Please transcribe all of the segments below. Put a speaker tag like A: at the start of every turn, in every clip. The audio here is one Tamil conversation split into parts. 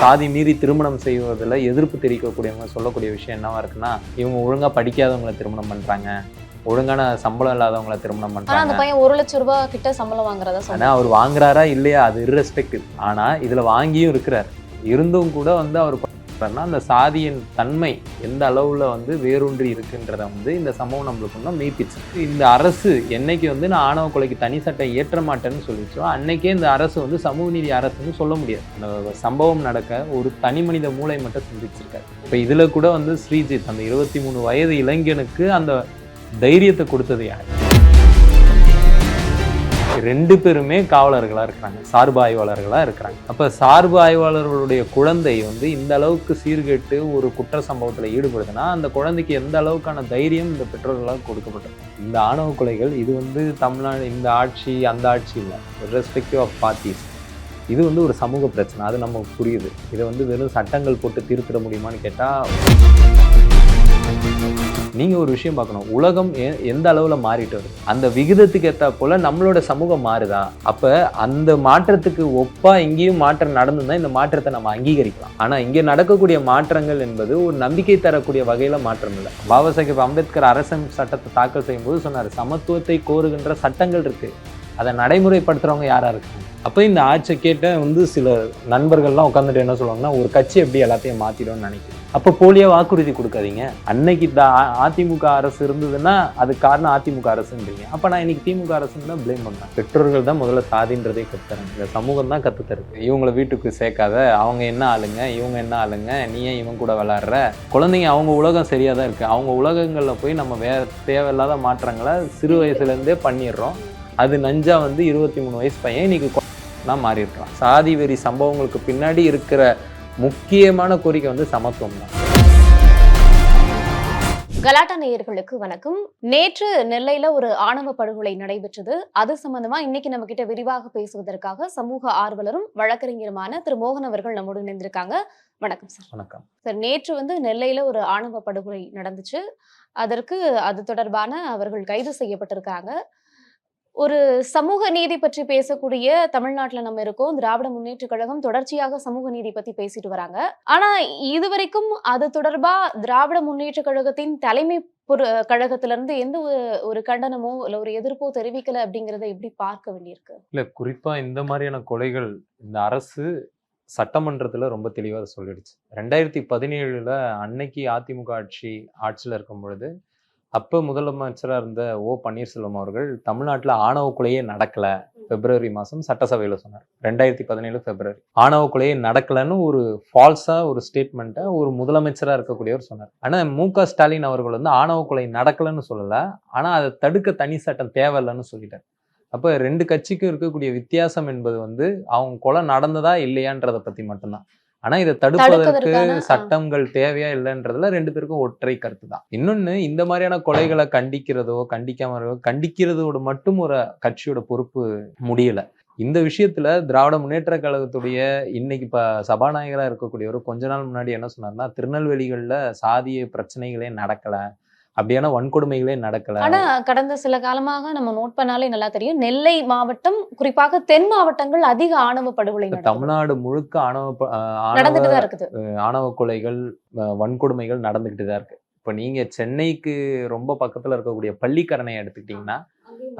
A: சாதி மீறி திருமணம் செய்வதில் எதிர்ப்பு தெரிவிக்கக்கூடியவங்க சொல்லக்கூடிய விஷயம் என்னவா இருக்குன்னா இவங்க ஒழுங்கா படிக்காதவங்களை திருமணம் பண்றாங்க. ஒழுங்கான சம்பளம் இல்லாதவங்களை திருமணம்
B: ஆனா அந்த பையன் ஒரு லட்சம் ரூபாய் கிட்ட சம்பளம் வாங்குறதா
A: ஆனா
B: சொன்னா
A: அவர் வாங்குறாரா இல்லையா? அது irrespective. ஆனா இதுல வாங்கியும் இருக்கிறார். இருந்தும் கூட வந்து அவர் பண்றாருன்னா அந்த சாதியின் தன்மை எந்த அளவில் வந்து வேரூன்றி இருக்குன்றத வந்து இந்த சம்பவம் நம்மளுக்கு இன்னும் மெய்ப்பிச்சு இந்த அரசு என்னைக்கு வந்து நான் ஆணவ கொலைக்கு தனி சட்டம் ஏற்ற மாட்டேன்னு சொல்லிச்சோ அன்னைக்கே இந்த அரசு வந்து சமூக நீதி அரசுன்னு சொல்ல முடியாது. அந்த சம்பவம் நடக்க ஒரு தனி மனித மூளை மட்டும் சிந்திச்சிருக்காரு. இப்போ இதில் கூட வந்து ஸ்ரீஜித் அந்த இருபத்தி மூணு வயது இளைஞனுக்கு அந்த தைரியத்தை கொடுத்தது யார்? ரெண்டு பேருமே காவலர்களாக இருக்கிறாங்க. சார்பு ஆய்வாளர்களாக இருக்கிறாங்க. அப்போ சார்பு ஆய்வாளர்களுடைய குழந்தை வந்து இந்த அளவுக்கு சீர்கெட்டு ஒரு குற்ற சம்பவத்தில் ஈடுபடுதுன்னா அந்த குழந்தைக்கு எந்த அளவுக்கான தைரியம் இந்த பெற்றோர்களால் கொடுக்கப்பட்டிருக்கு இந்த ஆணவ கொலைகள் இது வந்து தமிழ்நாடு இந்த ஆட்சி அந்த ஆட்சி இல்லை. ரெஸ்பெக்டிவ் ஆஃப் பார்ட்டிஸ் இது வந்து ஒரு சமூக பிரச்சனை. அது நமக்கு புரியுது. இதை வந்து வெறும் சட்டங்கள் போட்டு தீர்த்திட முடியுமான்னு கேட்டால் நீங்கள் ஒரு விஷயம் பார்க்கணும். உலகம் எ- எந்த அளவில் மாறிட்டு வருது அந்த விகிதத்துக்கு ஏற்ற போல் நம்மளோட சமூகம் மாறுதா? அப்போ அந்த மாற்றத்துக்கு ஒப்பாக இங்கேயும் மாற்றம் நடந்துதான் இந்த மாற்றத்தை நம்ம அங்கீகரிக்கலாம். ஆனால் இங்கே நடக்கக்கூடிய மாற்றங்கள் என்பது ஒரு நம்பிக்கை தரக்கூடிய வகையில் மாற்றம் இல்லை. பாபா சாஹேப் அம்பேத்கர் அரசன் சட்டத்தை தாக்கல் செய்யும்போது சொன்னார் சமத்துவத்தை கோருகின்ற சட்டங்கள் இருக்குது அதை நடைமுறைப்படுத்துறவங்க யாரா இருக்காங்க? அப்போ இந்த ஆட்சியை கேட்ட வந்து சில நண்பர்கள்லாம் உட்காந்துட்டு என்ன சொல்லுவாங்கன்னா ஒரு கட்சி எப்படி எல்லாத்தையும் மாத்திடும்னு நினைக்கிறேன். அப்போ போலியா வாக்குறுதி கொடுக்காதீங்க. அன்னைக்கு அ- அதிமுக அரசு இருந்ததுன்னா அது காரணம் அதிமுக அரசுன்றீங்க. அப்போ நான் இன்னைக்கு திமுக அரசுன்னு தான் ப்ளேம் பண்ணேன் பெற்றோர்கள் தான் முதல்ல சாதின்றதே கத்துறாங்க. இந்த சமூகம் தான் கற்றுத்தருக்கு இவங்கள வீட்டுக்கு சேர்க்காத அவங்க என்ன ஆளுங்க இவங்க என்ன ஆளுங்க நீ ஏன் இவங்க கூட விளாட்ற குழந்தைங்க அவங்க உலகம் சரியாக தான் இருக்குது அவங்க உலகங்களில் போய் நம்ம வேற தேவையில்லாத மாற்றங்களை சிறு வயசுலேருந்தே பண்ணிடுறோம். அது நஞ்சா வந்து இருபத்தி மூணு வயசு பையன். இன்னைக்கு தான் மாறி இருக்கலாம் சாதி வெறி சம்பவங்களுக்கு பின்னாடி இருக்கிற முக்கியமான கோரிக்கை வந்து சமத்துவம் தான்
B: கலாட்டா நேயர்களுக்கு வணக்கம். நேற்று நெல்லையில ஒரு ஆணவ படுகொலை நடைபெற்றது. அது சம்பந்தமா இன்னைக்கு நம்ம கிட்ட விரிவாக பேசுவதற்காக சமூக ஆர்வலரும் வழக்கறிஞருமான திரு மோகன் அவர்கள் நம்மோடு இணைந்திருக்காங்க. வணக்கம் சார்.
A: வணக்கம்.
B: சார் நேற்று வந்து நெல்லையில ஒரு ஆணவ படுகொலை நடந்துச்சு. அதற்கு அது தொடர்பான அவர்கள் கைது செய்யப்பட்டிருக்காங்க. ஒரு சமூக நீதி பற்றி பேசக்கூடிய தமிழ்நாட்டில் நம்ம இருக்கோம். திராவிட முன்னேற்ற கழகம் தொடர்ச்சியாக சமூக நீதி பத்தி பேசிட்டு வராங்க. ஆனா இதுவரைக்கும் அது தொடர்பா திராவிட முன்னேற்ற கழகத்தின் தலைமை பொறு- கழகத்திலிருந்து எந்த ஒரு- கண்டனமோ இல்ல ஒரு எதிர்ப்போ தெரிவிக்கல அப்படிங்கறத எப்படி பார்க்க வேண்டியிருக்கு?
A: இல்ல குறிப்பா இந்த மாதிரியான கொலைகள் இந்த அரசு சட்டமன்றத்தில் ரொம்ப தெளிவாக சொல்லிடுச்சு. ரெண்டாயிரத்தி பதினேழுல அன்னைக்கு அதிமுக ஆட்சி ஆட்சியில் இருக்கும் பொழுது அப்போ முதலமைச்சராக இருந்த ஓ பன்னீர்செல்வம் அவர்கள் தமிழ்நாட்டில் ஆணவ கொலையே நடக்கல. பிப்ரவரி மாதம் சட்டசபையில் சொன்னார். ரெண்டாயிரத்தி பதினேழு பிப்ரவரி. ஆணவ கொலையே ஒரு ஃபால்ஸாக ஒரு ஸ்டேட்மெண்ட்டை ஒரு முதலமைச்சராக இருக்கக்கூடியவர் சொன்னார். ஆனால் மு க ஸ்டாலின் அவர்கள் வந்து ஆணவ கொலை சொல்லலை. ஆனால் அதை தடுக்க தனி சட்டம் தேவையில்லைன்னு சொல்லிட்டார். அப்போ ரெண்டு கட்சிக்கும் இருக்கக்கூடிய வித்தியாசம் என்பது வந்து அவங்க கொலை நடந்ததா இல்லையான்றதை பற்றி மட்டும்தான். ஆனா இதை தடுப்பதற்கு. சட்டங்கள் தேவையா இல்லைன்றதுல ரெண்டு பேருக்கும் ஒற்றை கருத்து தான் இன்னொன்னு இந்த மாதிரியான கொலைகளை கண்டிக்கிறதோ கண்டிக்காம இருக்கோ, கண்டிக்கிறதோட மட்டும் ஒரு கட்சியோட பொறுப்பு முடியல இந்த விஷயத்துல திராவிட முன்னேற்ற கழகத்துடைய இன்னைக்கு இப்ப சபாநாயகரா இருக்கக்கூடியவர் கொஞ்ச நாள் முன்னாடி என்ன சொன்னார்னா திருநெல்வேலிகள்ல சாதிய பிரச்சனைகளே நடக்கல அப்படியான வன்கொடுமைகளே நடக்கல.
B: ஆனா கடந்த சில காலமாக நம்ம நோட் பண்ணாலே நல்லா தெரியும். நெல்லை மாவட்டம் குறிப்பாக தென் மாவட்டங்கள் அதிக ஆணவ படுகொலை.
A: தமிழ்நாடு முழுக்க ஆணவ
B: நடந்துட்டு தான் இருக்குது.
A: ஆணவ கொலைகள் வன்கொடுமைகள் நடந்துகிட்டு தான் இருக்கு. இப்போ நீங்க சென்னைக்கு ரொம்ப பக்கத்துல இருக்கக்கூடிய பள்ளிக்கரணையை எடுத்துக்கிட்டீங்கன்னா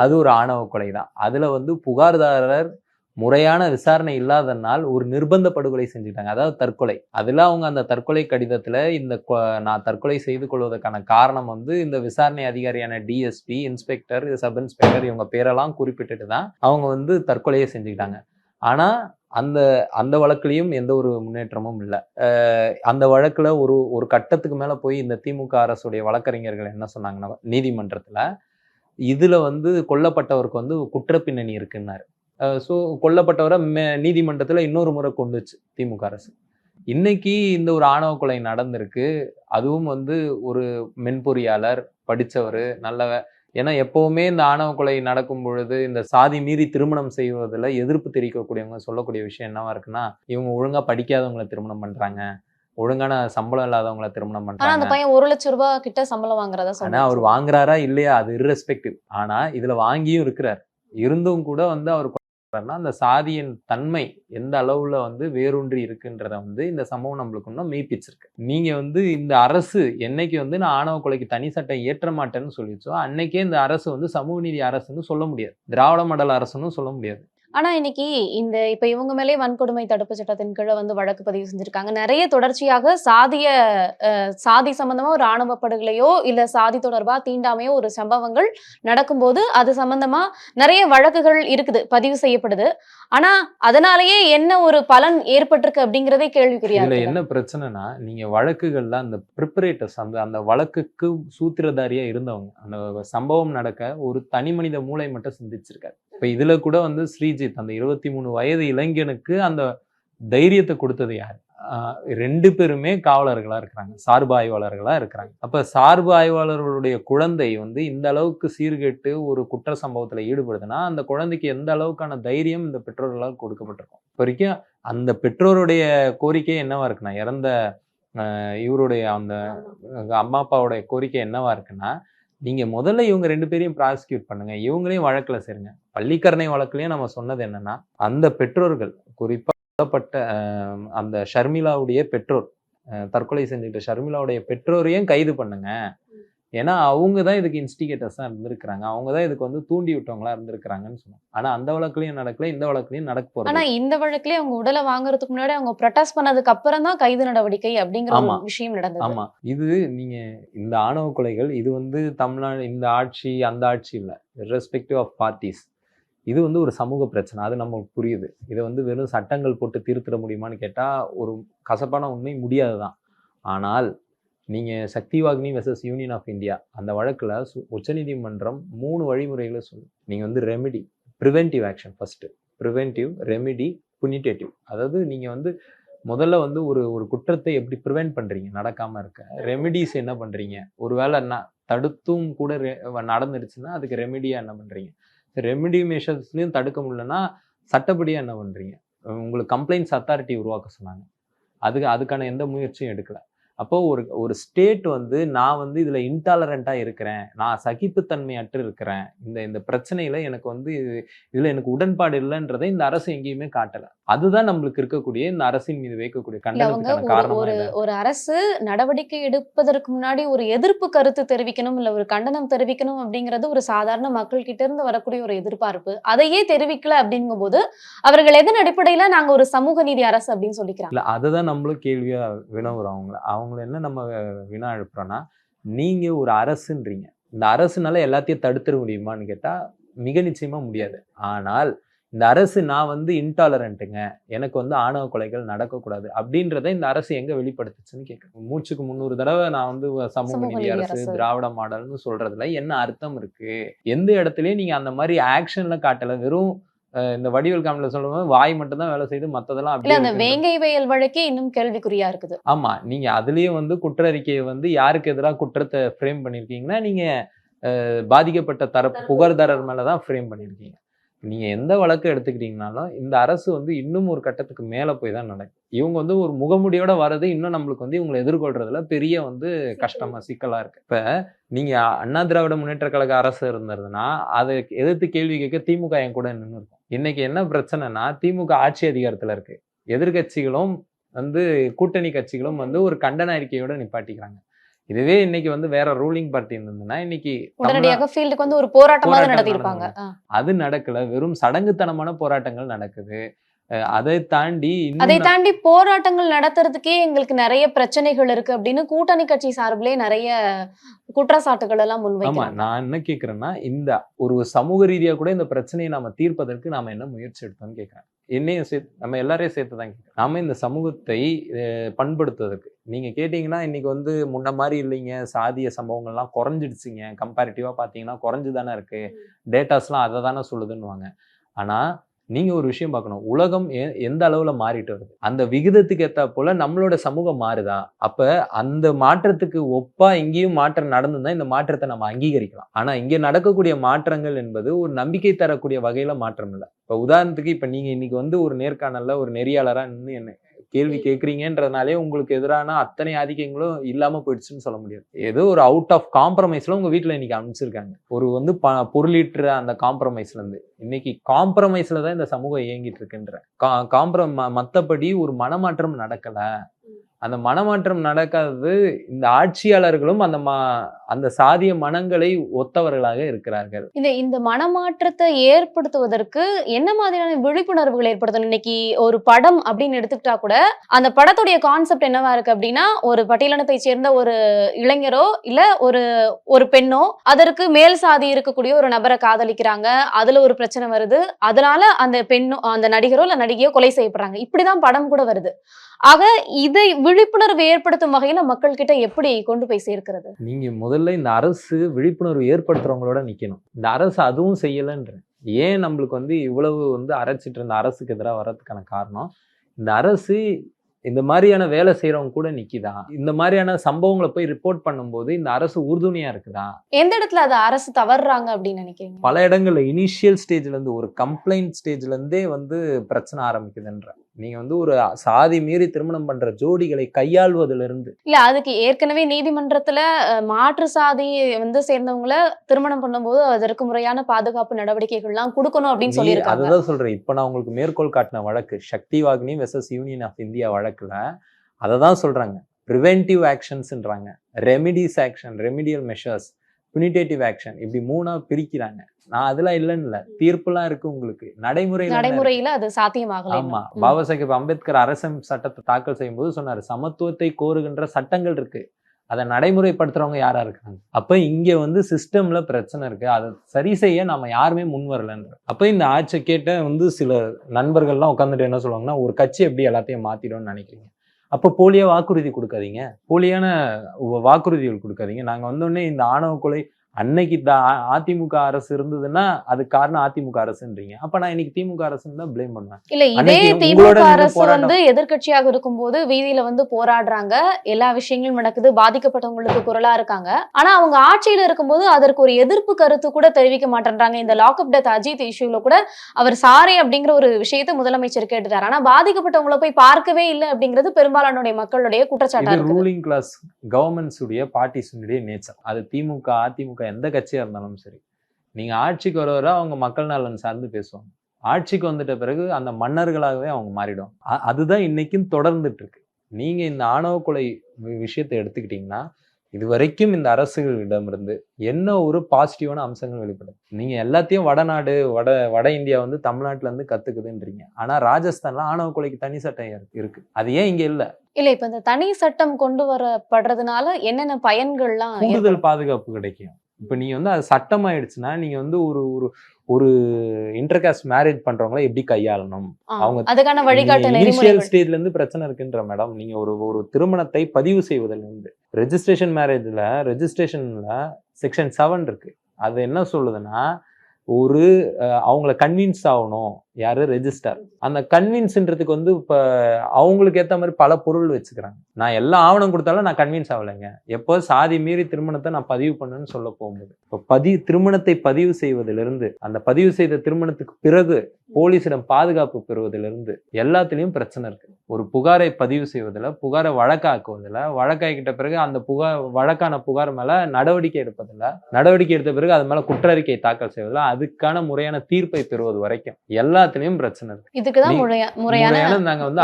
A: அது ஒரு ஆணவ கொலை தான் அதுல வந்து புகார்தாரர் முறையான விசாரணை இல்லாதனால் ஒரு நிர்பந்த படுகொலை செஞ்சுட்டாங்க அதாவது தற்கொலை. அதில் அவங்க அந்த தற்கொலை கடிதத்தில் இந்த கொ- நான் தற்கொலை செய்து கொள்வதற்கான காரணம் வந்து இந்த விசாரணை அதிகாரியான டிஎஸ்பி இன்ஸ்பெக்டர் சப் இன்ஸ்பெக்டர் இவங்க பேரெல்லாம் குறிப்பிட்டுட்டு தான் அவங்க வந்து தற்கொலையை செஞ்சுக்கிட்டாங்க. ஆனால் அந்த அந்த வழக்குலேயும் எந்த ஒரு முன்னேற்றமும் இல்லை. அந்த வழக்கில் ஒரு ஒரு கட்டத்துக்கு மேலே போய் இந்த திமுக அரசுடைய வழக்கறிஞர்கள் என்ன சொன்னாங்கன்னா நீதிமன்றத்தில் இதில் வந்து கொல்லப்பட்டவருக்கு வந்து குற்றப்பின்னணி இருக்குன்னாரு. ஸோ கொல்லப்பட்டவரை மே- நீதிமன்றத்துல இன்னொரு முறை கொண்டுச்சு திமுக அரசு. இன்னைக்கு இந்த ஒரு ஆணவ கொலை நடந்திருக்கு. அதுவும் வந்து ஒரு மென்பொறியாளர் படிச்சவர் நல்ல ஏன்னா எப்பவுமே இந்த ஆணவ கொலை நடக்கும் பொழுது இந்த சாதி மீறி திருமணம் செய்வதில் எதிர்ப்பு தெரிவிக்கக்கூடியவங்க சொல்லக்கூடிய விஷயம் என்னவா இருக்குன்னா இவங்க ஒழுங்கா படிக்காதவங்களை திருமணம் பண்றாங்க. ஒழுங்கான சம்பளம் இல்லாதவங்களை திருமணம்
B: ஆனா அந்த
A: பண்றாங்க.
B: பையன் ஒரு லட்சம் ரூபாய் கிட்ட சம்பளம் வாங்குறதா
A: ஆனா அவர் வாங்குறாரா இல்லையா? அது irrespective. ஆனா இதுல வாங்கியும் இருக்கிறார். இருந்தும் கூட வந்து அவர் சொல்றாருன்னா அந்த சாதியின் தன்மை எந்த அளவில் வந்து வேரூன்றி இருக்குன்றத வந்து இந்த சமூகம் நம்மளுக்கு இன்னும் மெய்ப்பிச்சிருக்கு. நீங்கள் வந்து இந்த அரசு என்னைக்கு வந்து நான் ஆணவ கொலைக்கு தனி சட்டம் ஏற்ற மாட்டேன்னு சொல்லிச்சோ அன்னைக்கே இந்த அரசு வந்து சமூக நீதி அரசுன்னு சொல்ல முடியாது. திராவிட மண்டல அரசுன்னு சொல்ல முடியாது.
B: ஆனா இன்னைக்கு இந்த இப்ப இவங்க மேலே வன்கொடுமை தடுப்பு சட்டத்தின் கீழே வந்து வழக்கு பதிவு செஞ்சிருக்காங்க. நிறைய தொடர்ச்சியாக சாதிய சாதி சம்பந்தமா ஒரு ஆணவ படுகொலையோ இல்ல சாதி தொடர்பா தீண்டாமையோ ஒரு சம்பவங்கள் நடக்கும்போது அது சம்பந்தமா நிறைய வழக்குகள் இருக்குது பதிவு செய்யப்படுது. ஆனா அதனாலயே என்ன ஒரு பலன் ஏற்பட்டிருக்கு அப்படிங்கறதே கேள்விக்குறியா
A: இதுல என்ன பிரச்சனைனா நீங்க வழக்குகள்ல அந்த ப்ரிப்பரேட்டர்ஸ் அந்த அந்த வழக்குக்கு சூத்திரதாரியா இருந்தவங்க அந்த சம்பவம் நடக்க ஒரு தனி மனித மூளை மட்டும் சிந்திச்சிருக்காரு. இப்ப இதுல கூட வந்து ஸ்ரீஜித் அந்த இருபத்தி மூணு வயது இளைஞனுக்கு அந்த தைரியத்தை கொடுத்தது யாரு? ரெண்டு பேருமே காவலர்களா இருக்கிறாங்க சார்பு ஆய்வாளர்களா இருக்கிறாங்க. அப்ப சார்பு ஆய்வாளர்களுடைய குழந்தை வந்து இந்த அளவுக்கு சீர்கெட்டு ஒரு குற்ற சம்பவத்துல ஈடுபடுதுன்னா அந்த குழந்தைக்கு எந்த அளவுக்கான தைரியம் இந்த பெற்றோர்களால் கொடுக்கப்பட்டிருக்கும்? இப்போ வரைக்கும் அந்த பெற்றோருடைய கோரிக்கை என்னவா இருக்குன்னா இறந்த இவருடைய அந்த அம்மா அப்பாவோட கோரிக்கை என்னவா இருக்குன்னா நீங்க முதல்ல இவங்க ரெண்டு பேரையும் ப்ராசிக்யூட் பண்ணுங்க. இவங்களையும் வழக்குல சேருங்க. பள்ளிக்கரணை வழக்குலையும் நம்ம சொன்னது என்னன்னா அந்த பெற்றோர்கள் குறிப்பா ஆஹ் அந்த ஷர்மிளாவுடைய பெற்றோர் தற்கொலை செஞ்சுக்கிட்ட ஷர்மிளாவுடைய பெற்றோரையும் கைது பண்ணுங்க. ஏன்னா அவங்க தான் இதுக்கு இன்ஸ்டிகேட்டர்ஸாக இருந்திருக்கிறாங்க. அவங்க தான் இதுக்கு வந்து தூண்டி விட்டவங்களா இருந்திருக்கிறாங்கன்னு சொன்னோம். ஆனா அந்த வழக்குலயும் நடக்கல இந்த வழக்குலயும் நடக்க
B: ஆனா
A: போறது
B: இந்த வழக்குலயே அவங்க உடலை வாங்குறதுக்கு முன்னாடி அவங்க ப்ரொட்டஸ்ட் பண்ணதுக்கு அப்புறம் தான் கைது நடவடிக்கை அப்படிங்கிற விஷயம் நடந்தது.
A: ஆமா. இது நீங்க இந்த ஆணவ கொலைகள் இது வந்து தமிழ்நாடு இந்த ஆட்சி அந்த ஆட்சி இல்லை. ரெஸ்பெக்டிவ் ஆஃப் பார்ட்டிஸ் இது வந்து ஒரு சமூக பிரச்சனை. அது நமக்கு புரியுது. இதை வந்து வெறும் சட்டங்கள் போட்டு தீர்த்திட முடியுமான்னு கேட்டா ஒரு கசப்பான உண்மை முடியாது தான் ஆனால் நீங்கள் Shakti Vahini versus Union of India அந்த வழக்கில் சு- உச்சநீதிமன்றம் மூணு வழிமுறைகளை சொல்லும். நீங்கள் வந்து remedy preventive action first preventive remedy punitive அதாவது நீங்கள் வந்து முதல்ல வந்து ஒரு ஒரு குற்றத்தை எப்படி ப்ரிவென்ட் பண்ணுறீங்க நடக்காமல் இருக்க. ரெமெடிஸ் என்ன பண்ணுறீங்க ஒரு வேளை என்ன தடுத்தும் கூட ரெ- நடந்துடுச்சுன்னா அதுக்கு ரெமிடியாக என்ன பண்ணுறீங்க ரெமிடி மெஷர்ஸ்லையும் தடுக்க முடியலன்னா சட்டப்படியாக என்ன பண்ணுறீங்க உங்களுக்கு கம்ப்ளைண்ட்ஸ் அத்தாரிட்டி உருவாக்க சொன்னாங்க. அதுக்கு அதுக்கான எந்த முயற்சியும் எடுக்கலை. அப்போ ஒரு ஒரு ஸ்டேட் வந்து நான் வந்து இதுல இன்டாலரண்டா இருக்கிறேன். நான் சகிப்புத்தன்மை அற்று இருக்கிறேன். இந்த இந்த பிரச்சனையில எனக்கு வந்து இது- இதுல எனக்கு உடன்பாடு இல்லைன்றதை இந்த அரசு எங்கேயுமே காட்டல. அதுதான் நம்மளுக்கு இருக்கக்கூடிய இந்த அரசின் மீது வைக்கக்கூடிய
B: அவங்க
A: கண்டனத்துக்கான காரணமா
B: ஒரு. ஒரு அரசு நடவடிக்கை எடுப்பதற்கு முன்னாடி ஒரு எதிர்ப்பு கருத்து தெரிவிக்கணும் இல்ல ஒரு கண்டனம் தெரிவிக்கணும் அப்படிங்கிறது ஒரு சாதாரண மக்கள் கிட்ட இருந்து வரக்கூடிய ஒரு எதிர்பார்ப்பு. அதையே தெரிவிக்கல அப்படிங்கும்போது அவர்கள் எதன் அடிப்படையில நாங்க ஒரு சமூக நீதி அரசு அப்படின்னு சொல்லிக்கிறாங்க?
A: அதுதான் நம்மளும் கேள்வியா வினவுறோம் அவங்கள. அவங்கள என்ன நம்ம வினா எழுப்புறோம்னா நீங்க ஒரு அரசுன்றீங்க. இந்த அரசுனால எல்லாத்தையும் தடுத்துட முடியுமான்னு கேட்டா மிக நிச்சயமா முடியாது. ஆனால் இந்த அரசு நான் வந்து இன்டாலரண்ட்டுங்க எனக்கு வந்து ஆணவ கொலைகள் நடக்கக்கூடாது. அப்படின்றத இந்த அரசு எங்க வெளிப்படுத்துச்சுன்னு கேட்குறேன் மூச்சுக்கு முந்நூறு தடவை நான் வந்து சமூக நீதி அரசு. திராவிட மாடல்னு சொல்றதுல என்ன அர்த்தம் இருக்கு? எந்த இடத்துலயும் நீங்க அந்த மாதிரி ஆக்ஷன்ல காட்டல. வெறும் இந்த வடிவேல் காமெடியில சொல்லும்போது வாய் மட்டும் தான் வேலை செய்து மத்ததெல்லாம்
B: இல்ல
A: அப்படியே
B: அந்த வேங்கை வயல் வழக்கே இன்னும் கேள்விக்குறியா இருக்குது.
A: ஆமா நீங்க அதுலயும் வந்து குற்ற அறிக்கையை வந்து யாருக்கு எதிராக குற்றத்தை ஃப்ரேம் பண்ணிருக்கீங்கன்னா நீங்க பாதிக்கப்பட்ட தரப்பு புகார்தாரர் மேலதான் ஃப்ரேம் பண்ணிருக்கீங்க நீங்க எந்த வழக்கு எடுத்துக்கிட்டீங்கனாலும் இந்த அரசு வந்து இன்னும் ஒரு கட்டத்துக்கு மேல போய் தான் நடக்கும். இவங்க வந்து ஒரு முகமுடியோட வர்றது இன்னும் நம்மளுக்கு வந்து இவங்களை எதிர்கொள்றதுல பெரிய வந்து கஷ்டமா சிக்கலா இருக்கு. இப்ப நீங்க அண்ணா திராவிட முன்னேற்ற கழக அரசு இருந்திருந்ததுன்னா அதை எதிர்த்து கேள்வி கேட்க திமுக என் கூட நின்று இருக்கும். இன்னைக்கு என்ன பிரச்சனைனா திமுக ஆட்சி அதிகாரத்துல இருக்கு. எதிர்கட்சிகளும் வந்து கூட்டணி கட்சிகளும் வந்து ஒரு கண்டன அறிக்கையோட நிப்பாட்டிக்கிறாங்க. இதுவே இன்னைக்கு வந்து வேற ரூலிங் பார்ட்டி இருந்ததுன்னா இன்னைக்கு
B: உடனடியாக ஃபீல்டுக்கு வந்து ஒரு போராட்டமாவது
A: போராட்டம்
B: நடத்தியிருப்பாங்க. ஆ.
A: அது நடக்கல. வெறும் சடங்குத்தனமான போராட்டங்கள் நடக்குது. அதை தாண்டி
B: அதை தாண்டி போராட்டங்கள் நடத்துறதுக்கே எங்களுக்கு நிறைய பிரச்சனைகள் இருக்கு அப்படின்னு கூட்டணி கட்சி சார்பிலே நிறைய குற்றச்சாட்டுகள் எல்லாம்
A: ஆமா
B: முன்வைக்கிறாங்க
A: நான் என்ன கேக்குறேன்னா இந்த ஒரு சமூக ரீதியா கூட இந்த பிரச்சனையை நாம தீர்ப்பதற்கு நாம என்ன முயற்சி எடுத்தோம்னு கேக்குறேன். என்னையும் சேர்த்து நம்ம எல்லாரையும் சேர்த்து தான் கேட்குறேன் நாம இந்த சமூகத்தை பண்படுத்துவதற்கு. நீங்க கேட்டீங்கன்னா இன்னைக்கு வந்து முன்ன மாதிரி இல்லைங்க. சாதிய சம்பவங்கள்லாம் குறைஞ்சிடுச்சுங்க. கம்பேரிட்டிவா பாத்தீங்கன்னா குறைஞ்சு தானே இருக்கு. டேட்டாஸ்லாம் அதை தானே சொல்லுதுன்னுவாங்க. ஆனா நீங்கள் ஒரு விஷயம் பார்க்கணும். உலகம் எ- எந்த அளவில் மாறிட்டு வருது? அந்த விகிதத்துக்கு ஏற்றா போல் நம்மளோட சமூகம் மாறுதா? அப்போ அந்த மாற்றத்துக்கு ஒப்பாக இங்கேயும் மாற்றம் நடந்திருந்தா இந்த மாற்றத்தை நம்ம அங்கீகரிக்கலாம். ஆனால் இங்கே நடக்கக்கூடிய மாற்றங்கள் என்பது ஒரு நம்பிக்கை தரக்கூடிய வகையில் மாற்றம் இல்லை. இப்போ உதாரணத்துக்கு இப்போ நீங்கள் இன்னைக்கு வந்து ஒரு நேர்காணலில் ஒரு நெறியாளராக நின்று என்ன கேள்வி கேட்குறீங்கன்றதுனாலே உங்களுக்கு எதிரான அத்தனை ஆதிக்கங்களும் இல்லாம போயிடுச்சுன்னு சொல்ல முடியாது. ஏதோ ஒரு அவுட் ஆஃப் காம்ப்ரமைஸ்ல உங்க வீட்ல இன்னைக்கு அமைச்சிருக்காங்க ஒரு வந்து ப பொருளீட்டுற அந்த காம்ப்ரமைஸ்ல இருந்து. இன்னைக்கு காம்ப்ரமைஸ்ல தான் இந்த சமூகம் இயங்கிட்டு இருக்குன்ற. காம்ப்ரம் மத்தபடி ஒரு மனமாற்றம் நடக்கல. அந்த மனமாற்றம் நடக்காதது இந்த ஆட்சியாளர்களும் அந்த மா அந்த சாதிய மனங்களை ஒத்தவர்களாக இருக்கிறார்கள்.
B: இந்த இந்த மனமாற்றத்தை ஏற்படுத்துவதற்கு என்ன மாதிரியான விழிப்புணர்வுகள் ஏற்படுத்தணும்? இன்னைக்கு ஒரு படம் அப்படின்னு எடுத்துக்கிட்டா கூட அந்த படத்துடைய கான்செப்ட் என்னவா இருக்கு அப்படின்னா ஒரு பட்டியலினத்தை சேர்ந்த ஒரு இளைஞரோ இல்ல ஒரு ஒரு பெண்ணோ அதற்கு மேல் சாதி இருக்கக்கூடிய ஒரு நபரை காதலிக்கிறாங்க. அதுல ஒரு பிரச்சனை வருது. அதனால அந்த பெண்ணோ அந்த நடிகரோ இல்ல நடிகையோ கொலை செய்யப்படுறாங்க. இப்படிதான் படம் கூட வருது. ஆக இதை விழிப்புணர்வு ஏற்படுத்தும் வகையில மக்கள் கிட்ட எப்படி கொண்டு போய் சேர்க்கிறது?
A: நீங்க முதல்ல இந்த அரசு விழிப்புணர்வு ஏற்படுத்துறவங்களோட நிக்கணும். இந்த அரசு அதுவும் செய்யலைன்ற ஏன் நம்மளுக்கு வந்து இவ்வளவு வந்து அரைச்சிட்டு இருந்த அரசுக்கு எதிராக வர்றதுக்கான காரணம் இந்த அரசு இந்த மாதிரியான வேலை செய்யறவங்க கூட நிக்குதா? இந்த மாதிரியான சம்பவங்களை போய் ரிப்போர்ட் பண்ணும்போது இந்த அரசு உறுதுணையா இருக்குதா?
B: எந்த இடத்துல அது அரசு தவறுறாங்க அப்படின்னு நினைக்கிறீங்க?
A: பல இடங்கள்ல இனிஷியல் ஸ்டேஜ்ல இருந்து ஒரு கம்ப்ளைண்ட் ஸ்டேஜ்ல இருந்தே வந்து பிரச்சனை ஆரம்பிக்குதுன்ற. நீங்க வந்து ஒரு சாதி மீறி திருமணம் பண்ற ஜோடிகளை கையாள்வதிலிருந்து இருந்து
B: இல்ல அதுக்கு ஏற்கனவே நீதிமன்றத்துல மாற்று சாதி வந்து சேர்ந்தவங்கள திருமணம் பண்ணும்போது அதற்கு முறையான பாதுகாப்பு நடவடிக்கைகள்லாம் கொடுக்கணும் அப்படின்னு சொல்லியிருக்காங்க.
A: அதுதான் சொல்றேன். இப்ப நான் உங்களுக்கு மேற்கோள் காட்டின வழக்கு Shakti Vahini versus Union of India வழக்குல அதை தான் சொல்றாங்க. Preventive ஆக்ஷன்ஸ்ன்றாங்க remedies action remedial measures punitive action இப்படி மூணா பிரிக்கிறாங்க. நான் அதெல்லாம் இல்லைன்னு இல்ல தீர்ப்புலாம் இருக்கு உங்களுக்கு. நடைமுறை
B: நடைமுறையில அது சாத்தியமாகல.
A: ஆமா. பாபா சாஹேப் அம்பேத்கர் அரசமைப்பு சட்டத்தை தாக்கல் செய்யும்போது சொன்னாரு சமத்துவத்தை கோருகின்ற சட்டங்கள் இருக்கு. அதை நடைமுறைப்படுத்துறவங்க யாரா இருக்காங்க? அப்ப இங்க வந்து சிஸ்டம்ல பிரச்சனை இருக்கு. அதை சரி செய்ய நம்ம யாருமே முன் வரலன்ற அப்ப இந்த ஆட்சியை கேட்ட வந்து சில நண்பர்கள்லாம் உட்காந்துட்டு என்ன சொல்லுவாங்கன்னா ஒரு கட்சி எப்படி எல்லாத்தையும் மாத்திடும்னு நினைக்கிறீங்க? அப்போ போலியாக வாக்குறுதி கொடுக்காதீங்க. போலியான வாக்குறுதிகள் கொடுக்காதீங்க. நாங்கள் வந்தோடனே இந்த ஆணவ கொலை அன்னைக்கு த- அ- அதிமுக அரசு இருந்ததுன்னா அது காரணம் அதிமுக அரசுன்றீங்க. அப்ப நான் இன்னைக்கு திமுக அரசுன்னு தான் ப்ளேம் பண்ணுவேன்.
B: இல்ல இதே திமுக அரசு. வந்து எதிர்க்கட்சியாக இருக்கும்போது வீதியில வந்து போராடுறாங்க. எல்லா விஷயங்களும் நடக்குது பாதிக்கப்பட்டவங்களுக்கு குரலா இருக்காங்க. ஆனா அவங்க ஆட்சியில இருக்கும்போது அதற்கு ஒரு எதிர்ப்பு கருத்து கூட தெரிவிக்க மாட்டேன்றாங்க. இந்த லாக்அப் டெத் அஜித் இஷ்யூல கூட அவர் சாரி அப்படிங்கிற ஒரு விஷயத்தை முதலமைச்சர் கேட்டுட்டாரு. ஆனா பாதிக்கப்பட்டவங்கள போய் பார்க்கவே இல்லை அப்படிங்கிறது பெரும்பாலானுடைய மக்களுடைய குற்றச்சாட்டா
A: ரூலிங் கிளாஸ் கவர்மெண்ட்ஸ் உடைய பார்ட்டிஸுடைய நேச்சர் அது திமுக அதிமுக எந்த கட்சியா இருந்தாலும் சரி நீங்க ஆட்சிக்கு வர வர அவங்க மக்கள் நலன் சார்ந்து பேசுவாங்க. ஆட்சிக்கு வந்துட்ட பிறகு அந்த மன்னர்களாகவே அவங்க மாறிடும். அதுதான் இன்னைக்கும் தொடர்ந்துட்டு இருக்கு நீங்க இந்த ஆணவ கொலை விஷயத்தை எடுத்துக்கிட்டீங்கன்னா இது வரைக்கும் இந்த அரசுகளிடமிருந்து என்ன ஒரு பாசிட்டிவான அம்சங்கள் வெளிப்படுது நீங்க எல்லாத்தையும் வடநாடு வட வட இந்தியா வந்து தமிழ்நாட்டுல இருந்து கத்துக்குதுன்றீங்க. ஆனா ராஜஸ்தான்ல ஆணவ கொலைக்கு தனி சட்டம் இருக்கு. அது ஏன் இங்க இல்ல?
B: இல்ல இப்ப இந்த தனி சட்டம் கொண்டு வரப்படுறதுனால என்னென்ன பயன்கள்லாம்
A: கூடுதல் பாதுகாப்பு கிடைக்கும். இப்போ நீங்க வந்து அது சட்டமாயிடுச்சுன்னா நீங்க வந்து ஒரு ஒரு ஒரு இன்டர்காஸ்ட் மேரேஜ் பண்றவங்கள எப்படி கையாளணும்? அவங்க
B: அதுக்கான வழிகாட்டு
A: இனிஷியல் ஸ்டேஜ்ல இருந்து பிரச்சனை இருக்குன்ற மேடம் நீங்க ஒரு ஒரு திருமணத்தை பதிவு செய்வதில் இருந்து ரெஜிஸ்ட்ரேஷன் மேரேஜ்ல ரெஜிஸ்ட்ரேஷன்ல செக்ஷன் செவன் இருக்கு. அது என்ன சொல்லுதுன்னா ஒரு அவங்கள கன்வின்ஸ் ஆகணும். யாரு? ரெஜிஸ்டர் அந்த கன்வின்ஸ்ன்றதுக்கு வந்து இப்போ அவங்களுக்கு ஏற்ற மாதிரி பல பொருள் வச்சுக்கிறாங்க. நான் எல்லா ஆவணம் கொடுத்தாலும் நான் கன்வின்ஸ் ஆகலைங்க எப்போ சாதி மீறி திருமணத்தை நான் பதிவு பண்ணுன்னு சொல்ல போகும்போது. இப்போ பதிவு திருமணத்தை பதிவு செய்வதிலிருந்து அந்த பதிவு செய்த திருமணத்துக்கு பிறகு போலீஸிடம் பாதுகாப்பு பெறுவதிலிருந்து எல்லாத்துலேயும் பிரச்சனை இருக்கு. ஒரு புகாரை பதிவு செய்வதில் புகாரை வழக்காக்குவதில் வழக்காக்கிட்ட பிறகு அந்த புகார் வழக்கான புகார் மேலே நடவடிக்கை எடுப்பதில் நடவடிக்கை எடுத்த பிறகு அது மேல குற்றறிக்கை தாக்கல் செய்வதில் அதுக்கான முறையான தீர்ப்பை பெறுவது வரைக்கும். எல்லா எல்லாத்துலயும் பிரச்சனை இருக்கு.
B: இதுக்குதான் முறையான
A: நாங்க வந்து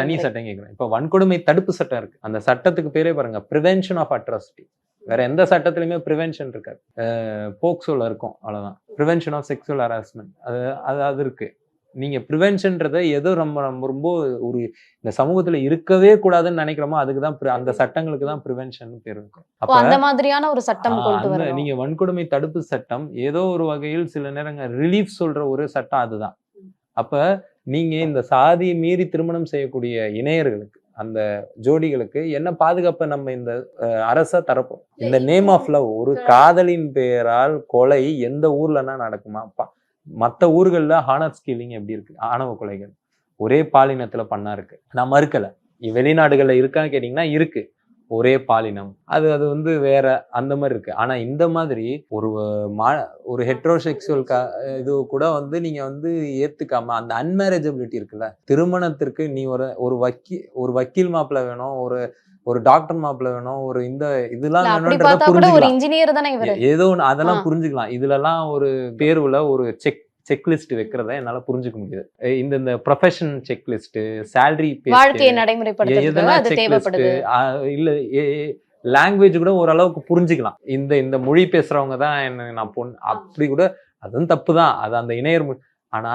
A: தனி. சட்டம் கேட்கிறோம் இப்ப வன்கொடுமை தடுப்பு சட்டம் இருக்கு. அந்த சட்டத்துக்கு பேரே பாருங்க ப்ரிவென்ஷன் ஆஃப் அட்ராசிட்டி வேற எந்த சட்டத்திலுமே ப்ரிவென்ஷன் இருக்காது. போக்சோல இருக்கும் அவ்வளவுதான். ப்ரிவென்ஷன் ஆஃப் செக்ஷுவல் ஹராஸ்மெண்ட் அது அது அது இருக்கு. நீங்க ப்ரிவென்ஷன்றதை எதோ நம்ம நம்ம ரொம்ப ஒரு இந்த சமூகத்துல இருக்கவே கூடாதுன்னு நினைக்கிறோமோ அதுக்கு தான் அந்த சட்டங்களுக்கு தான் ப்ரிவென்ஷன் பேர் இருக்கும்
B: அப்போ அந்த மாதிரியான ஒரு சட்டம்
A: நீங்க வன்கொடுமை தடுப்பு சட்டம் ஏதோ ஒரு வகையில் சில நேரங்கள் ரிலீஃப் சொல்ற ஒரு சட்டம் அதுதான். அப்ப நீங்க இந்த சாதி மீறி திருமணம் செய்யக்கூடிய இணையர்களுக்கு அந்த ஜோடிகளுக்கு என்ன பாதுகாப்பை நம்ம இந்த அரசா தரப்போம்? இந்த நேம் ஆஃப் லவ் ஒரு காதலின் பெயரால் கொலை எந்த ஊர்லன்னா நடக்குமா? மத்த ஊர்கள்ல ஹானர் ஸ்கில்லிங் எப்படி இருக்கு? ஆணவ கொலைகள். ஒரே பாலினத்துல பண்ணா இருக்கு. நான் மறுக்கல. வெளிநாடுகள்ல இருக்கான்னு கேட்டீங்கன்னா இருக்கு. ஒரே பாலினம். அது அது வந்து வேற அந்த மாதிரி இருக்கு. ஆனா இந்த மாதிரி ஒரு மா ஒரு ஹெட்ரோசெக்சுவல் இது கூட வந்து நீங்க வந்து ஏத்துக்காம அந்த அன்மேரேஜபிலிட்டி இருக்குல்ல திருமணத்திற்கு நீ ஒரு ஒரு வக்கீ ஒரு வக்கீல் மாப்பிள்ள வேணும் ஒரு ஒரு டாக்டர் மாப்பிள்ள வேணும் ஒரு இந்த இதெல்லாம் வேணும்ன்றத புரிஞ்சுக்கலாம். ஏதோ ஒன்று அதெல்லாம். புரிஞ்சுக்கலாம். இதுலலாம் ஒரு தேர்வுல ஒரு செக் செக்லிஸ்ட் வைக்கிறத என்னால புரிஞ்சுக்க முடியாது. இந்த இந்த ப்ரொஃபஷன் செக்லிஸ்ட் சேலரி
B: வாழ்க்கையை தேவைப்படுது.
A: இல்ல லாங்குவேஜ் கூட ஓரளவுக்கு புரிஞ்சுக்கலாம். இந்த இந்த மொழி பேசுறவங்க தான் என்ன நான் பொண்ணு அப்படி கூட அதுவும் தப்பு தான் அது அந்த இணையர் ஆனா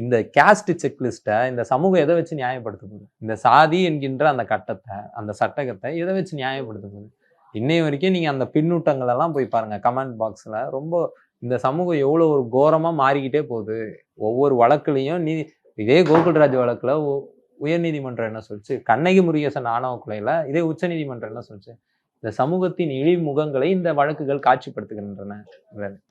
A: இந்த கேஸ்ட் செக்லிஸ்ட்டை இந்த சமூகம் எதை வச்சு நியாயப்படுத்த போகுது இந்த சாதி என்கின்ற அந்த கட்டத்தை அந்த சட்டகத்தை எதை வச்சு நியாயப்படுத்த போகுது இன்னைய வரைக்கும் நீங்க அந்த பின்னூட்டங்கள் எல்லாம் போய் பாருங்க கமெண்ட் பாக்ஸ்ல ரொம்ப இந்த சமூகம் எவ்வளோ ஒரு கோரமாக மாறிக்கிட்டே போகுது. ஒவ்வொரு வழக்குலையும் நீ இதே கோகுல்ராஜ் வழக்கில் உ- உயர்நீதிமன்றம் என்ன சொல்லிச்சு? கண்ணகி முருகேசன் ஆணவ கொலையில் இதே உச்சநீதிமன்றம் என்ன சொல்லிச்சு? இந்த சமூகத்தின் இழிமுகங்களை இந்த வழக்குகள் காட்சிப்படுத்துகின்றன.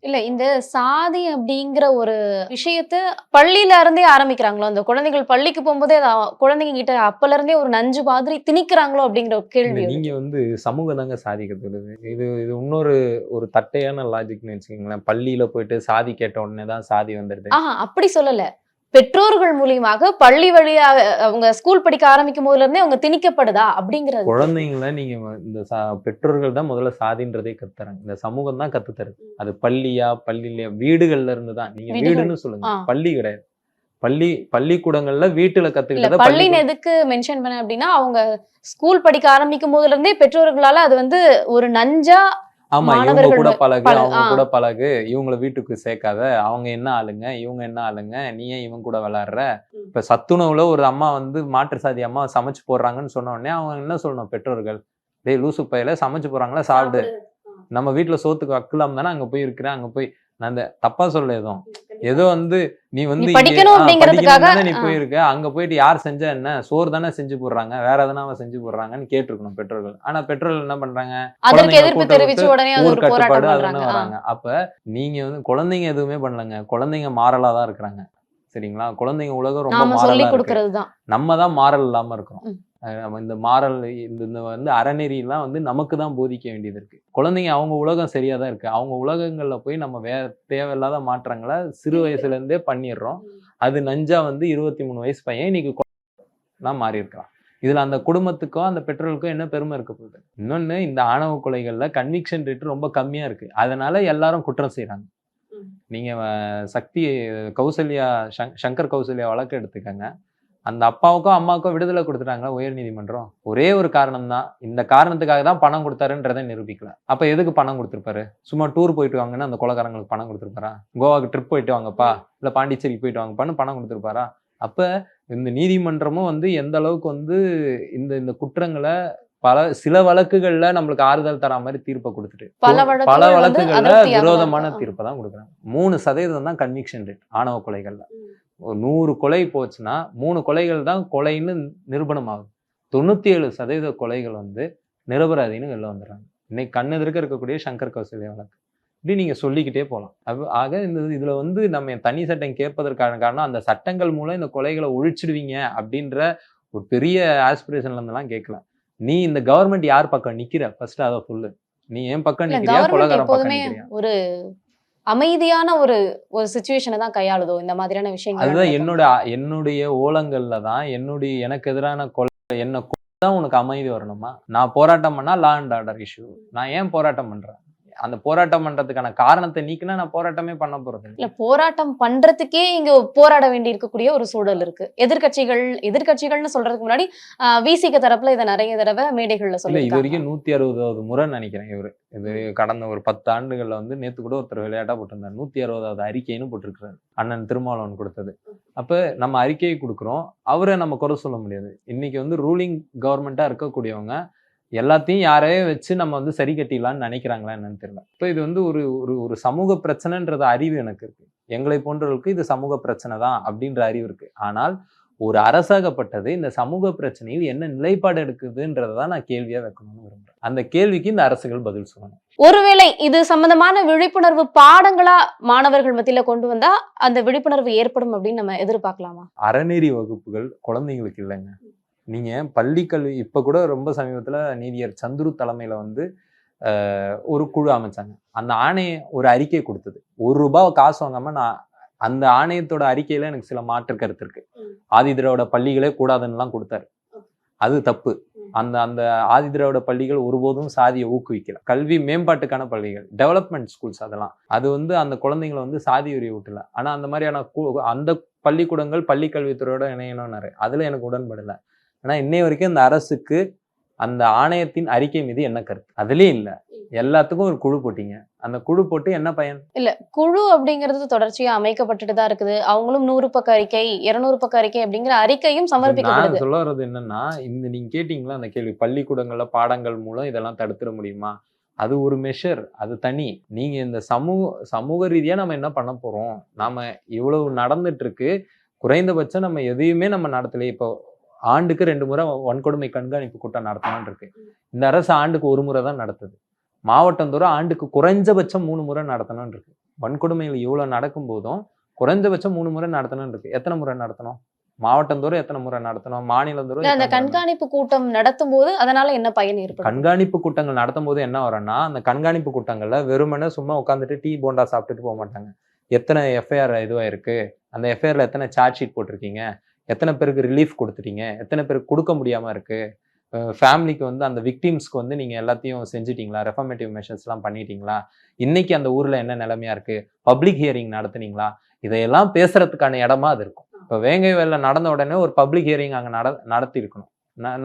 B: இல்ல இந்த சாதி அப்படிங்கிற ஒரு விஷயத்த பள்ளியில இருந்தே ஆரம்பிக்கிறாங்களோ அந்த குழந்தைகள் பள்ளிக்கு போகும்போதே குழந்தைங்க கிட்ட அப்பல இருந்தே ஒரு நஞ்சு மாதிரி திணிக்கிறாங்களோ அப்படிங்கிற ஒரு கேள்வி.
A: நீங்க வந்து சமூகம் தாங்க சாதிக்கிறது இது இது இன்னொரு ஒரு தட்டையான லாஜிக்னு வச்சுக்கோங்களேன். பள்ளியில போயிட்டு சாதி கேட்ட உடனே தான் சாதி வந்துடுது.
B: ஆஹா அப்படி சொல்லல. பெற்றோர்கள் மூலியமாக பள்ளி வழியாக அவங்க ஸ்கூல் படிக்க ஆரம்பிக்கும் போதுல இருந்தே அவங்க திணிக்கப்படுதா அப்படிங்கிறது.
A: குழந்தைங்கள நீங்க இந்த பெற்றோர்கள் தான் முதல்ல சாதின்றதே கத்துறாங்க. இந்த சமூகம் தான் கத்து தருது அது பள்ளியா பள்ளியிலயா வீடுகள்ல இருந்து தான் நீங்க. வீடுன்னு சொல்லுங்க. பள்ளி கிடையாது. பள்ளி பள்ளிக்கூடங்கள்ல வீட்டுல கத்துக்கிட்டத
B: பள்ளின்னு
A: பள்ளி
B: எதுக்கு மென்ஷன் பண்ண அப்படின்னா அவங்க ஸ்கூல் படிக்க ஆரம்பிக்கும் போதுல இருந்தே பெற்றோர்களால அது வந்து ஒரு நஞ்சா
A: ஆமா இவங்க கூட பழகு அவங்க. கூட பழகு. இவங்கள வீட்டுக்கு சேர்க்காத அவங்க என்ன ஆளுங்க இவங்க என்ன ஆளுங்க நீ ஏன் இவங்க கூட விளையாடுற? இப்ப சத்துணவுல ஒரு அம்மா வந்து மாற்று சாதி அம்மா சமைச்சு போடுறாங்கன்னு சொன்ன உடனே அவங்க என்ன சொல்லணும் பெற்றோர்கள்? டேய் லூசு பையில சமைச்சு போறாங்களா சாப்பிடு. நம்ம வீட்டுல சோத்துக்கு வக்கலாம் தானே அங்க போய் இருக்கிறேன் அங்க போய். நான் இந்த தப்பா சொல்ல எதுவும்? ஏதோ வந்து நீ வந்து
B: நீ.
A: போயிருக்க? அங்க போயிட்டு யார் செஞ்சா என்ன? சோறு தானே செஞ்சு போடுறாங்க. வேற எதனா அவன் செஞ்சு போடுறாங்கன்னு கேட்டிருக்கணும் பெற்றோர்கள். ஆனா பெற்றோர்கள் என்ன பண்றாங்க? ஊர் கட்டுப்பாடு
B: ஆ.
A: வராங்க. அப்ப நீங்க வந்து குழந்தைங்க எதுவுமே பண்ணலங்க. குழந்தைங்க மாறலா தான் இருக்கிறாங்க. சரிங்களா? குழந்தைங்க உலகம் ரொம்ப மாறலா நம்ம தான் மாறல் இல்லாம இருக்கிறோம். நம்ம இந்த மாறல் இந்த இந்த வந்து அறநெறியெல்லாம் வந்து நமக்கு தான் போதிக்க வேண்டியது இருக்கு. குழந்தைங்க அவங்க உலகம் சரியா தான் இருக்கு. அவங்க உலகங்கள்ல போய் நம்ம வே தேவையில்லாத மாற்றங்களை சிறு வயசுல இருந்தே பண்ணிடுறோம். அது நஞ்சா வந்து இருபத்தி மூணு வயசு பையன் இன்னைக்கு நான் மாறி இருக்கான் இதுல அந்த குடும்பத்துக்கோ அந்த பெற்றோருக்கோ என்ன பெருமை இருக்க போகுது? இன்னொன்னு இந்த ஆணவ கொலைகள்ல கன்விக்ஷன் ரேட் ரொம்ப கம்மியா இருக்கு. அதனால எல்லாரும் குற்றம் செய்றாங்க.
B: ம்.
A: நீங்க அஹ், சக்தி கௌசல்யா சங்- சங்கர் கௌசல்யா வழக்கு எடுத்துக்கங்க. அந்த அப்பாவுக்கும் அம்மாவுக்கும் விடுதலை கொடுத்துட்டாங்களா உயர் நீதிமன்றம்? ஒரே ஒரு காரணம் தான் இந்த காரணத்துக்காக தான் பணம் கொடுத்தாருன்றதை நிரூபிக்கல. அப்ப எதுக்கு பணம் கொடுத்துருப்பாரு? சும்மா டூர் போயிட்டு வாங்கன்னு அந்த கொலகாரங்களுக்கு பணம் கொடுத்துருப்பாரா? கோவாக்கு ட்ரிப் போயிட்டு வாங்கப்பா. இல்ல பாண்டிச்சேரிக்கு போயிட்டு வாங்கப்பான்னு பணம் கொடுத்துருப்பாரா? அப்ப இந்த நீதிமன்றமும் வந்து எந்த அளவுக்கு வந்து இந்த இந்த குற்றங்களை பல சில வழக்குகள்ல நம்மளுக்கு ஆறுதல் தர மாதிரி தீர்ப்பை கொடுத்துட்டு.
B: பல
A: வழக்குகள்ல விரோதமான. தீர்ப்பை தான் கொடுக்குறாங்க. மூணு சதவீதம் தான் கன்விக்ஷன் ரேட் ஆணவ கொலைகள்ல. ஒரு நூறு கொலை போச்சுன்னா மூணு கொலைகள் தான் கொலைன்னு நிரூபணம் ஆகுது தொண்ணூத்தி ஏழு சதவீத கொலைகள் வந்து நிரபராதின்னு வெளில வந்துடுறாங்க. இன்னைக்கு கண்ணெதிர்க்க இருக்கக்கூடிய சங்கர் கௌசல்யா வழக்கு. இப்படி நீங்க சொல்லிக்கிட்டே போகலாம் அது ஆக இந்த இதுல வந்து நம்ம தனி சட்டம் கேட்பதற்கான காரணம் அந்த சட்டங்கள் மூலம் இந்த கொலைகளை ஒழிச்சிடுவீங்க அப்படின்ற ஒரு பெரிய ஆஸ்பிரேஷன்ல இருந்தெல்லாம் கேட்கல. நீ இந்த கவர்மெண்ட் யார் பக்கம் நிக்கிற? ஃபர்ஸ்ட் அதை சொல்லு. நீ என் பக்கம் நிக்கிறியா? கொலகாரன் பக்கம் நிக்கிறியா?
B: ஒரு அமைதியான ஒரு ஒரு சுச்சுவேஷனை தான் கையாளுதோ? இந்த மாதிரியான விஷயங்கள்
A: அதுதான். என்னோட என்னுடைய ஓலங்கள்ல தான் என்னுடைய எனக்கு எதிரான கொலை என்ன தான் உனக்கு அமைதி வரணுமா? நான் போராட்டம் பண்ணா லா அண்ட் ஆர்டர் இஷ்யூ நான் ஏன் போராட்டம் பண்றேன்? அந்த போராட்டம் பண்றதுக்கான காரணத்தை நீக்கினா நான் போராட்டமே பண்ண போறது இல்ல.
B: போராட்டம் பண்றதுக்கே இங்க போராட வேண்டி இருக்கக்கூடிய ஒரு சூழல் இருக்கு. எதிர்க்கட்சிகள் எதிர்க்கட்சிகள்னு சொல்றதுக்கு முன்னாடி விசிக தரப்புல இதை நிறைய தடவை மேடைகள்ல
A: இல்ல இது
B: சொல்லி
A: வரைக்கும் நூத்தி அறுபதாவது முறை நினைக்கிறேன் இவரு. இது கடந்த ஒரு பத்து ஆண்டுகள்ல வந்து நேத்து கூட ஒருத்தர் விளையாட்டா போட்டிருந்தார். நூத்தி அறுபதாவது அறிக்கைன்னு போட்டிருக்கிறாரு. அண்ணன் திருமாவளவன் கொடுத்தது. அப்ப நம்ம அறிக்கையை கொடுக்குறோம். அவரை நம்ம குறை சொல்ல முடியாது. இன்னைக்கு வந்து ரூலிங் கவர்மெண்டா இருக்கக்கூடியவங்க எல்லாத்தையும் யாரையே வச்சு நம்ம வந்து சரி கட்டிடலாம்னு நினைக்கிறாங்களா என்னன்னு தெரியல. இப்போ இது வந்து ஒரு ஒரு ஒரு சமூக பிரச்சனைன்றது அறிவு எனக்கு இருக்கு. எங்களை போன்றவர்களுக்கு இது சமூக பிரச்சனை தான் அப்படின்ற அறிவு இருக்கு. ஆனால் ஒரு அரசாகப்பட்டது இந்த சமூக பிரச்சனையில் என்ன நிலைப்பாடு எடுக்குதுன்றதை தான் நான் கேள்வியா வைக்கணும்னு விரும்புறேன். அந்த கேள்விக்கு இந்த அரசுகள் பதில் சொல்லணும்.
B: ஒருவேளை இது சம்பந்தமான விழிப்புணர்வு பாடங்களா மாணவர்கள் மத்தியில கொண்டு வந்தா அந்த விழிப்புணர்வு ஏற்படும் அப்படின்னு நம்ம எதிர்பார்க்கலாமா?
A: அறநெறி வகுப்புகள் குழந்தைங்களுக்கு இல்லைங்க. நீங்க பள்ளி கல்வி இப்ப கூட ரொம்ப சமீபத்துல நீதியர் சந்துரு தலைமையில வந்து ஒரு குழு அமைச்சாங்க. அந்த ஆணையம் ஒரு அறிக்கை கொடுத்தது. ஒரு ரூபாய் காசு வாங்காம நான் அந்த ஆணையத்தோட அறிக்கையில எனக்கு சில மாற்று கருத்து இருக்கு. ஆதிதிராவிட பள்ளிகளே கூடாதுன்னுலாம் கொடுத்தாரு. அது தப்பு. அந்த அந்த ஆதிதிராவிட பள்ளிகள் ஒருபோதும் சாதியை ஊக்குவிக்கல. கல்வி மேம்பாட்டுக்கான பள்ளிகள் டெவலப்மெண்ட் ஸ்கூல்ஸ் அதெல்லாம். அது வந்து அந்த குழந்தைங்களை வந்து சாதி உரிய விட்டல. ஆனா அந்த மாதிரியான அந்த பள்ளிக்கூடங்கள் பள்ளி கல்வித்துறையோட இணையணும்னாரு. அதுல எனக்கு உடன்படல. ஆனா இன்னை வரைக்கும் இந்த அரசுக்கு அந்த ஆணையத்தின் அறிக்கை மீது என்ன கருத்து? அதுலயும் இல்ல. எல்லாத்துக்கும் ஒரு குழு போட்டீங்க. அந்த குழு போட்டு என்ன பயன்?
B: இல்ல குழு அப்படிங்கிறது தொடர்ச்சியா அமைக்கப்பட்டுட்டு தான் இருக்குது. அவங்களும் நூறு பக்க அறிக்கை இருநூறு பக்க அறிக்கை அப்படிங்கிற அறிக்கையும் சமர்ப்பிக்கப்படுது.
A: சொல்ல வர்றது என்னன்னா இந்த நீங்க கேட்டீங்களா அந்த கேள்வி? பள்ளிக்கூடங்கள்ல பாடங்கள் மூலம் இதெல்லாம் தடுத்துட முடியுமா? அது ஒரு மெஷர் அது தனி. நீங்க இந்த சமூக சமூக ரீதியா நம்ம என்ன பண்ண போறோம்? நாம இவ்வளவு நடந்துட்டு இருக்கு. குறைந்தபட்சம் நம்ம எதையுமே நம்ம நடத்தலையே. இப்போ ஆண்டுக்கு ரெண்டு முறை வன்கொடுமை கண்காணிப்பு கூட்டம் நடத்தலாம்னு இருக்கு. இந்த அரசு ஆண்டுக்கு ஒரு முறை தான் நடத்துது. மாவட்டந்தோறும் ஆண்டுக்கு குறைஞ்சபட்சம் மூணு முறை நடத்தணும்னு இருக்கு. வன்கொடுமைகள் இவ்வளவு நடக்கும் போதும் குறைஞ்சபட்சம் மூணு முறை நடத்தணும்னு இருக்கு. எத்தனை முறை நடத்தணும்? மாவட்டந்தோறும் எத்தனை முறை நடத்தணும்? மாநிலந்தோறும்
B: அந்த? கண்காணிப்பு கூட்டம் நடத்தும் போது அதனால என்ன பயன் ஏற்படும்?
A: கண்காணிப்பு கூட்டங்கள் நடத்தும் போது என்ன வரும்னா அந்த கண்காணிப்பு கூட்டங்கள்ல வெறுமனே சும்மா உட்காந்துட்டு டீ போண்டா சாப்பிட்டுட்டு போக மாட்டாங்க. எத்தனை எஃப்ஐஆர் இதுவா இருக்கு? அந்த எஃப்ஐஆர்ல எத்தனை சார்ஜ் ஷீட் போட்டிருக்கீங்க? எத்தனை பேருக்கு ரிலீஃப் கொடுத்துட்டீங்க? எத்தனை பேருக்கு கொடுக்க முடியாமல் இருக்குது ஃபேமிலிக்கு வந்து அந்த விக்டிம்ஸ்க்கு வந்து நீங்கள் எல்லாத்தையும் செஞ்சிட்டிங்களா? ரெஃபர்மேட்டிவ் மெஷர்ஸ்லாம் பண்ணிட்டீங்களா? இன்றைக்கி அந்த ஊரில் என்ன நிலமையாக இருக்குது பப்ளிக் ஹியரிங் நடத்துனீங்களா? இதையெல்லாம் பேசுகிறதுக்கான இடமா அது இருக்கும். இப்போ வேங்கை வேலை நடந்த உடனே ஒரு பப்ளிக் ஹியரிங் அங்கே நட நடத்திருக்கணும்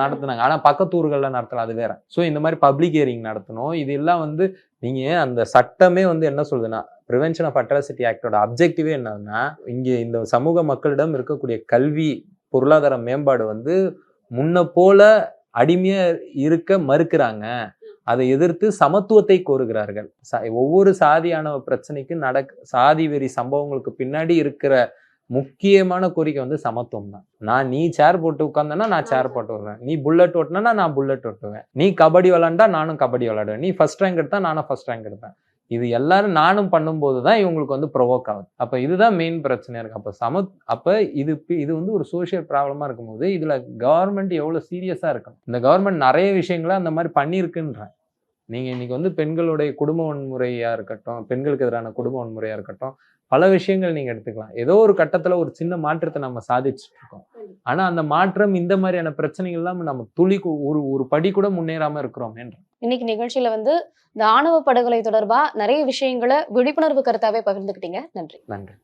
A: நடத்துனாங்க. ஆனால் பக்கத்து நடத்தலாம் அது வேற. ஸோ இந்த மாதிரி பப்ளிக் ஹியரிங் நடத்தணும். இது எல்லாம் வந்து நீங்கள் அந்த சட்டமே வந்து என்ன சொல்லுதுன்னா ப்ரிவென்ஷன் ஆஃப் அட்ராசிட்டி ஆக்டோட அப்ஜெக்டிவே என்னன்னா இங்க இந்த சமூக மக்களிடம் இருக்கக்கூடிய கல்வி பொருளாதார மேம்பாடு வந்து முன்ன போல அடிமையா இருக்க மறுக்கிறாங்க. அதை எதிர்த்து சமத்துவத்தை கோருகிறார்கள். ச- ஒவ்வொரு சாதியான பிரச்சனைக்கு நடக் சாதி வெறி சம்பவங்களுக்கு பின்னாடி இருக்கிற முக்கியமான கோரிக்கை வந்து சமத்துவம் தான். நான் நீ சேர் போட்டு உட்காந்தனா நான் சேர் போட்டு வருவேன். நீ புல்லட் ஓட்டினா நான் புல்லட் ஓட்டுவேன். நீ கபடி விளாண்டா நானும் கபடி விளாடுவேன் நீ ஃபர்ஸ்ட் ரேங்க் எடுத்தா நானும் ஃபர்ஸ்ட் ரேங்க் எடுப்பேன். இது எல்லாரும் நானும் பண்ணும்போது தான் இவங்களுக்கு வந்து ப்ரொவோக் ஆகுது. அப்போ இதுதான் மெயின் பிரச்சனையாக இருக்குது அப்போ சம அப்போ இது இது வந்து ஒரு சோஷியல் ப்ராப்ளமாக இருக்கும்போது இதில் கவர்மெண்ட் எவ்வளோ சீரியஸாக இருக்கணும்? இந்த கவர்மெண்ட் நிறைய விஷயங்களை அந்த மாதிரி பண்ணியிருக்குன்றேன். நீங்கள் இன்னைக்கு வந்து பெண்களுடைய குடும்ப வன்முறையாக இருக்கட்டும் பெண்களுக்கு எதிரான குடும்ப வன்முறையாக இருக்கட்டும் பல விஷயங்கள் நீங்கள் எடுத்துக்கலாம். ஏதோ ஒரு கட்டத்தில் ஒரு சின்ன மாற்றத்தை நம்ம சாதிச்சுட்டு இருக்கோம். ஆனால் அந்த மாற்றம் இந்த மாதிரியான பிரச்சனைகள் இல்லாமல் நம்ம துளி கு- ஒரு ஒரு படி கூட முன்னேறாமல் இருக்கிறோம்
B: இன்னைக்கு நிகழ்ச்சியில வந்து இந்த ஆணவ படுகொலை தொடர்பா நிறைய விஷயங்களை விழிப்புணர்வு கருத்தாவே பகிர்ந்துக்கிட்டீங்க. நன்றி.
A: நன்றி.